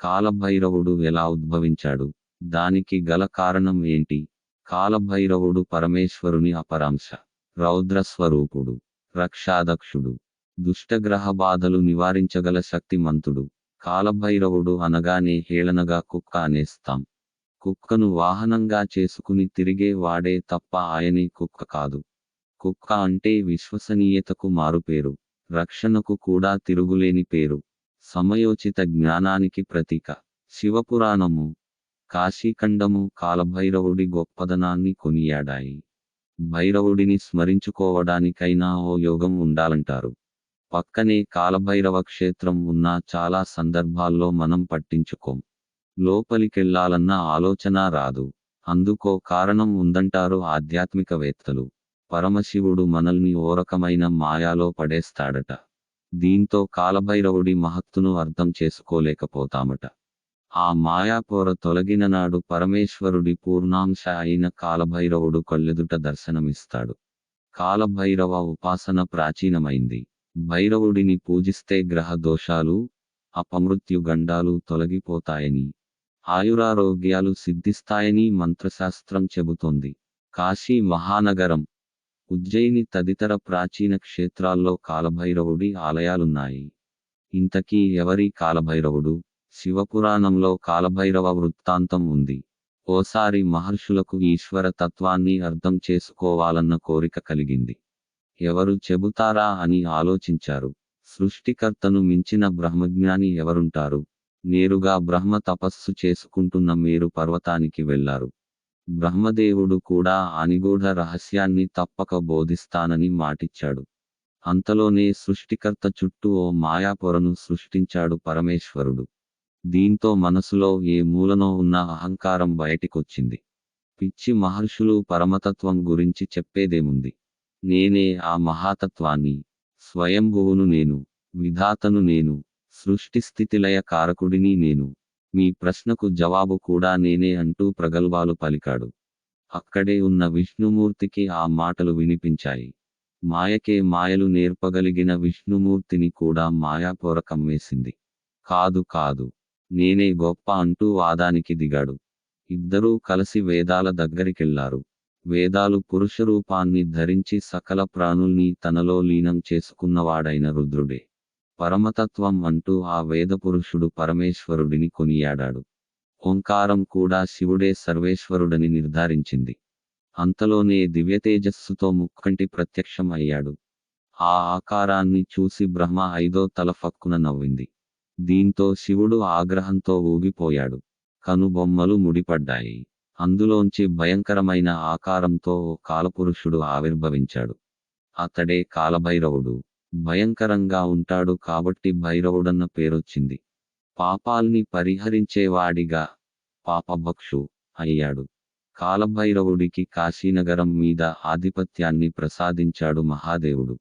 కాలభైరవుడు ఎలా ఉద్భవించాడు? దానికి గల కారణం ఏంటి? కాలభైరవుడు పరమేశ్వరుని అపరాంశ రౌద్ర స్వరూపుడు రక్షాదక్షుడు దుష్టగ్రహ బాధలు నివారించగల శక్తిమంతుడు. కాలభైరవుడు అనగానే హేళనగా కుక్క అనేస్తాం కుక్కను వాహనంగా చేసుకుని తిరిగే వాడే తప్ప ఆయనే కుక్క కాదు. కుక్క అంటే విశ్వసనీయతకు మారుపేరు రక్షణకు కూడా తిరుగులేని పేరు. సమయోచిత జ్ఞానానికి ప్రతీక. శివపురాణము కాశీఖండము కాలభైరవుడి గొప్పదనాన్ని కొనియాడాయి. భైరవుడిని స్మరించుకోవడానికైనా ఓ యోగం ఉండాలంటారు. పక్కనే కాలభైరవ క్షేత్రం ఉన్నా చాలా సందర్భాల్లో మనం పట్టించుకోం. లోపలికెళ్ళాలన్న ఆలోచన రాదు. అందుకో కారణం ఉందంటారు ఆధ్యాత్మికవేత్తలు. పరమశివుడు మనల్ని ఓ రకమైన మాయాలో పడేస్తాడట. దీంతో కాలభైరవుడి మహత్తును అర్థం చేసుకోలేకపోతామట. ఆ మాయాపోర తొలగిన నాడు పరమేశ్వరుడి పూర్ణాంశ అయిన కాలభైరవుడు కళ్ళెదుట దర్శనమిస్తాడు. కాలభైరవ ఉపాసన ప్రాచీనమైంది. భైరవుడిని పూజిస్తే గ్రహ దోషాలు అపమృత్యు గండాలు తొలగిపోతాయని ఆయురారోగ్యాలు సిద్ధిస్తాయని మంత్రశాస్త్రం చెబుతోంది. కాశీ మహానగరం ఉజ్జయిని తదితర ప్రాచీన క్షేత్రాల్లో కాలభైరవుడి ఆలయాలున్నాయి. ఇంతకీ ఎవరి కాలభైరవుడు? శివపురాణంలో కాలభైరవ వృత్తాంతం ఉంది. ఓసారి మహర్షులకు ఈశ్వర తత్వాన్ని అర్థం చేసుకోవాలన్న కోరిక కలిగింది. ఎవరు చెబుతారా అని ఆలోచించారు. సృష్టికర్తను మించిన బ్రహ్మజ్ఞాని ఎవరుంటారు? నేరుగా బ్రహ్మ తపస్సు చేసుకుంటున్న మేరు పర్వతానికి వెళ్ళారు. బ్రహ్మదేవుడు కూడా అనిగూఢ రహస్యాన్ని తప్పక బోధిస్తానని మాటిచ్చాడు. అంతలోనే సృష్టికర్త చుట్టూ ఓ మాయాపొరను సృష్టించాడు పరమేశ్వరుడు. దీంతో మనసులో ఏ మూలనో ఉన్న అహంకారం బయటికొచ్చింది. పిచ్చి మహర్షులు పరమతత్వం గురించి చెప్పేదేముంది? నేనే ఆ మహాతత్వాన్ని స్వయంభువును నేను విధాతను నేను సృష్టి స్థితిలయ కారకుడిని నేను మీ ప్రశ్నకు జవాబు కూడా నేనే అంటూ ప్రగల్భాలు పలికాడు. అక్కడే ఉన్న విష్ణుమూర్తికి ఆ మాటలు వినిపించాయి. మాయకే మాయలు నేర్పగలిగిన విష్ణుమూర్తిని కూడా మాయాపోర కమ్మేసింది. కాదు కాదు. నేనే గొప్ప అంటూ వాదానికి దిగాడు. ఇద్దరూ కలిసి వేదాల దగ్గరికెళ్ళారు. వేదాలు పురుష రూపాన్ని ధరించి సకల ప్రాణుల్ని తనలో లీనం చేసుకున్నవాడైన రుద్రుడే. పరమతత్వం అంటూ ఆ వేదపురుషుడు పరమేశ్వరుడిని కొనియాడాడు. ఓంకారం కూడా శివుడే సర్వేశ్వరుడని నిర్ధారించింది. అంతలోనే దివ్యతేజస్సుతో ముక్కంటి ప్రత్యక్షం అయ్యాడు. ఆ ఆకారాన్ని చూసి బ్రహ్మ ఐదో తల ఫక్కున నవ్వింది. దీంతో శివుడు ఆగ్రహంతో ఊగిపోయాడు. కనుబొమ్మలు ముడిపడ్డాయి. అందులోంచి భయంకరమైన ఆకారంతో ఓ కాలపురుషుడు ఆవిర్భవించాడు. అతడే కాలభైరవుడు. భయంకరంగా ఉంటాడు కాబట్టి భైరవుడన్న పేరొచ్చింది. పాపాల్ని పరిహరించేవాడిగా పాపభక్షు అయ్యాడు. కాలభైరవుడికి కాశీనగరం మీద ఆధిపత్యాన్ని ప్రసాదించాడు మహాదేవుడు.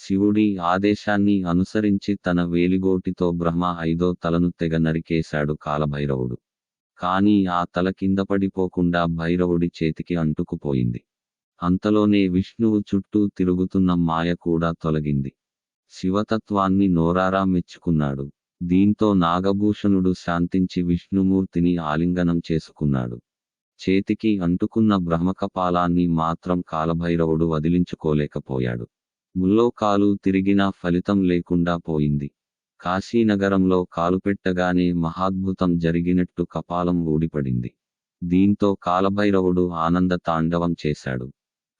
శివుడి ఆదేశాన్ని అనుసరించి తన వేలిగోటితో బ్రహ్మ ఐదో తలను తెగ నరికేశాడు కాలభైరవుడు. కానీ ఆ తల కింద పడిపోకుండా భైరవుడి చేతికి అంటుకుపోయింది. అంతలోనే విష్ణువు చుట్టూ తిరుగుతున్న మాయ కూడా తొలగింది. శివతత్వాన్ని నోరారా మెచ్చుకున్నాడు. దీంతో నాగభూషణుడు శాంతించి విష్ణుమూర్తిని ఆలింగనం చేసుకున్నాడు. చేతికి అంటుకున్న బ్రహ్మకపాలాన్ని మాత్రం కాలభైరవుడు వదిలించుకోలేకపోయాడు. ముల్లోకాలు తిరిగినా ఫలితం లేకుండా పోయింది. కాశీనగరంలో కాలుపెట్టగానే మహాద్భుతం జరిగినట్టు కపాలం ఊడిపడింది. దీంతో కాలభైరవుడు ఆనంద తాండవం చేశాడు.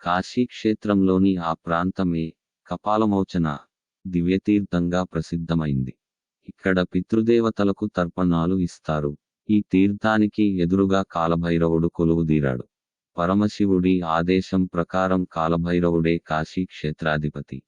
కాశీ క్షేత్రంలోని ఆ ప్రాంతమే కపాలమోచన దివ్యతీర్థంగా ప్రసిద్ధమైంది. ఇక్కడ పితృదేవతలకు తర్పణాలు ఇస్తారు. ఈ తీర్థానికి ఎదురుగా కాలభైరవుడు కొలువుదీరాడు పరమశివుడి ఆదేశం ప్రకారం కాలభైరవుడే కాశీ క్షేత్రాధిపతి